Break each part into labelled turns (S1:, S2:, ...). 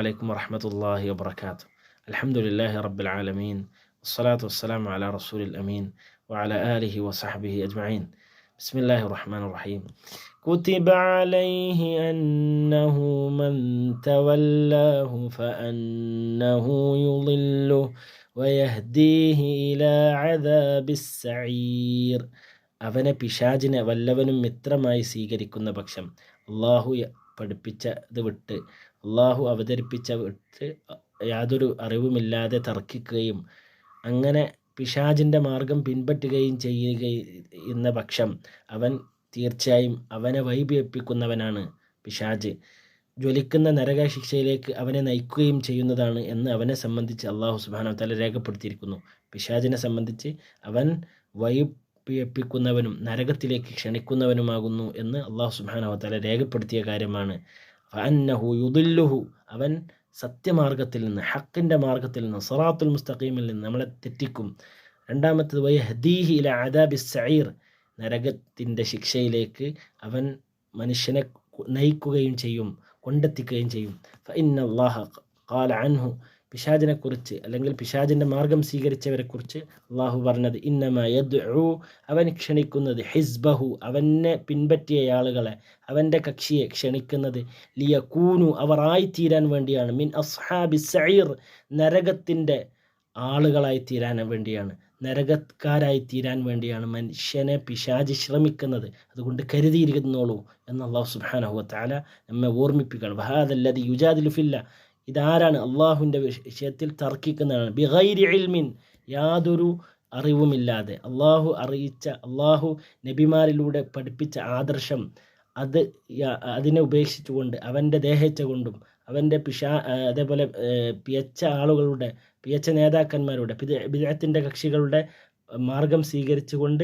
S1: عليكم ورحمة الله وبركاته الحمد لله رب العالمين والصلاة والسلام على رسول الأمين وعلى آله وصحبه أجمعين بسم الله الرحمن الرحيم كتب عليه أنه من تولاه فأنه يضله ويهديه إلى عذاب السعير അവനെ പിശാചിനെ വല്ലവനും മിത്രമായി സ്വീകരിക്കുന്ന പക്ഷം അള്ളാഹു പഠിപ്പിച്ചത് വിട്ട് അള്ളാഹു അവതരിപ്പിച്ച വിട്ട് യാതൊരു അറിവുമില്ലാതെ തർക്കിക്കുകയും അങ്ങനെ പിശാജിന്റെ മാർഗം പിൻപറ്റുകയും ചെയ്യുന്ന പക്ഷം അവൻ തീർച്ചയായും അവനെ വൈപിയപ്പിക്കുന്നവനാണ് പിശാജ് ജ്വലിക്കുന്ന നരക ശിക്ഷയിലേക്ക് അവനെ നയിക്കുകയും ചെയ്യുന്നതാണ് എന്ന് അവനെ സംബന്ധിച്ച് അള്ളാഹു സുബാനോ തല രേഖപ്പെടുത്തിയിരിക്കുന്നു. പിശാജിനെ സംബന്ധിച്ച് അവൻ വൈപിയപ്പിക്കുന്നവനും നരകത്തിലേക്ക് ക്ഷണിക്കുന്നവനുമാകുന്നു എന്ന് അള്ളാഹു സുബാനവത്തല തല രേഖപ്പെടുത്തിയ കാര്യമാണ്. ഫഅന്നഹു യുദില്ലുഹു. അവൻ സത്യമാർഗത്തിൽ നിന്ന് ഹക്കിന്റെ മാർഗത്തിൽ നിന്ന് സറാത്തുൽ മുസ്തഖീമിൽ നിന്ന് നമ്മളെ തെറ്റിക്കും. രണ്ടാമത്തത് വൈ ഹദീഹി ഇല ആദാബി സൈർ നരകത്തിന്റെ ശിക്ഷയിലേക്ക് അവൻ മനുഷ്യനെ നയിക്കുകയും ചെയ്യും കൊണ്ടെത്തിക്കുകയും ചെയ്യും. ഫ ഇന്നല്ലാഹ ഖാല അൻഹു. പിശാജിനെക്കുറിച്ച് അല്ലെങ്കിൽ പിശാജിന്റെ മാർഗം സ്വീകരിച്ചവരെക്കുറിച്ച് അള്ളാഹു പറഞ്ഞത് ഇന്നമ യദ്ഉ അവൻ ക്ഷണിക്കുന്നത് ഹിസ്ബഹു അവനെ പിൻപറ്റിയ ആളുകളെ അവന്റെ കക്ഷിയെ ക്ഷണിക്കുന്നത് ലിയകൂനു അവർ ആയിത്തീരാൻ വേണ്ടിയാണ് മിൻ അസ്ഹാബി സൈർ നരകത്തിന്റെ ആളുകളായി തീരാൻ വേണ്ടിയാണ് നരകക്കാരായി തീരാൻ വേണ്ടിയാണ് മനുഷ്യനെ പിശാജ് ശ്രമിക്കുന്നത്. അതുകൊണ്ട് കരുതിയിരിക്കുന്നോളൂ എന്ന് അള്ളാഹു സുബാനഹു താല നമ്മെ ഓർമ്മിപ്പിക്കണം വഹാദല്ലതി യുജാദിലുഫില്ല ഇതാരാണ് അള്ളാഹുവിന്റെ വിഷയത്തിൽ തർക്കിക്കുന്നതാണ്. ബിഗൈരി ഇൽമിൻ യാതൊരു അറിവുമില്ലാതെ. അള്ളാഹു അറിയിച്ച അള്ളാഹു നബിമാരിലൂടെ പഠിപ്പിച്ച ആദർശം അത് അതിനെ ഉപേക്ഷിച്ചുകൊണ്ട് അവന്റെ ദേഹച്ച കൊണ്ടും അവന്റെ പിഷാ അതേപോലെ പിയച്ച ആളുകളുടെ പിയച്ച നേതാക്കന്മാരുടെ വിദേഹത്തിന്റെ കക്ഷികളുടെ മാർഗം സ്വീകരിച്ചുകൊണ്ട്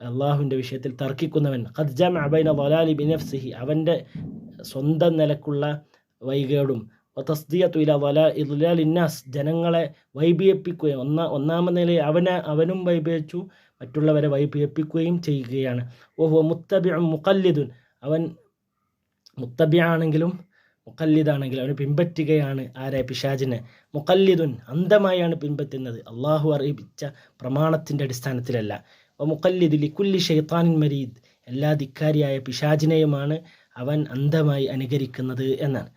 S1: അള്ളാഹുവിന്റെ വിഷയത്തിൽ തർക്കിക്കുന്നവൻ. ഖദ്ജാം അബൈന വലാലി ബിനഫ്സിഹി അവന്റെ സ്വന്തം നിലക്കുള്ള വൈകേടും തസ്ദിയത്തു ഇല വല ഇന്നാസ് ജനങ്ങളെ വൈബിയപ്പിക്കുകയും ഒന്ന ഒന്നാമത് നിലയിൽ അവനെ അവനും വൈബിയച്ചു മറ്റുള്ളവരെ വൈബിയപ്പിക്കുകയും ചെയ്യുകയാണ്. ഓഹോ മുത്തബി മുക്കല്ലിദുൻ അവൻ മുത്തബിയാണെങ്കിലും മുക്കല്ലിദാണെങ്കിലും അവന് പിൻപറ്റുകയാണ് ആരെ പിശാജിനെ മുക്കല്ലിദുൻ അന്ധമായാണ് പിൻപറ്റുന്നത്. അള്ളാഹു അറിയിപ്പിച്ച പ്രമാണത്തിന്റെ അടിസ്ഥാനത്തിലല്ല. മുക്കല്ലിദ് ലിക്കുല്ലി ഷെയ്ത്താനിൻ മരീദ്. എല്ലാ ധിക്കാരിയായ പിശാജിനെയുമാണ് അവൻ അന്ധമായി അനുകരിക്കുന്നത് എന്നാണ്.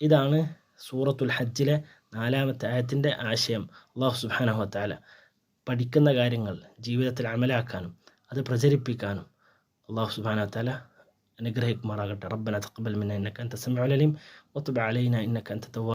S1: ഇതാണ് സൂറത്തുൽ ഹജ്ജിലെ നാലാമത്തെ ആയത്തിന്റെ ആശയം. അള്ളാഹു സുബാനഹു താല പഠിക്കുന്ന കാര്യങ്ങൾ ജീവിതത്തിൽ അമലാക്കാനും അത് പ്രചരിപ്പിക്കാനും അള്ളാഹു സുബാന താല അനുഗ്രഹിക്കുമാറാകട്ടെ. റബ്ബന തഖബൽ മിന്ന ഇന്നക അൻത സമീഉൽ അലീം വതുബ് അലൈന ഇന്നക അൻത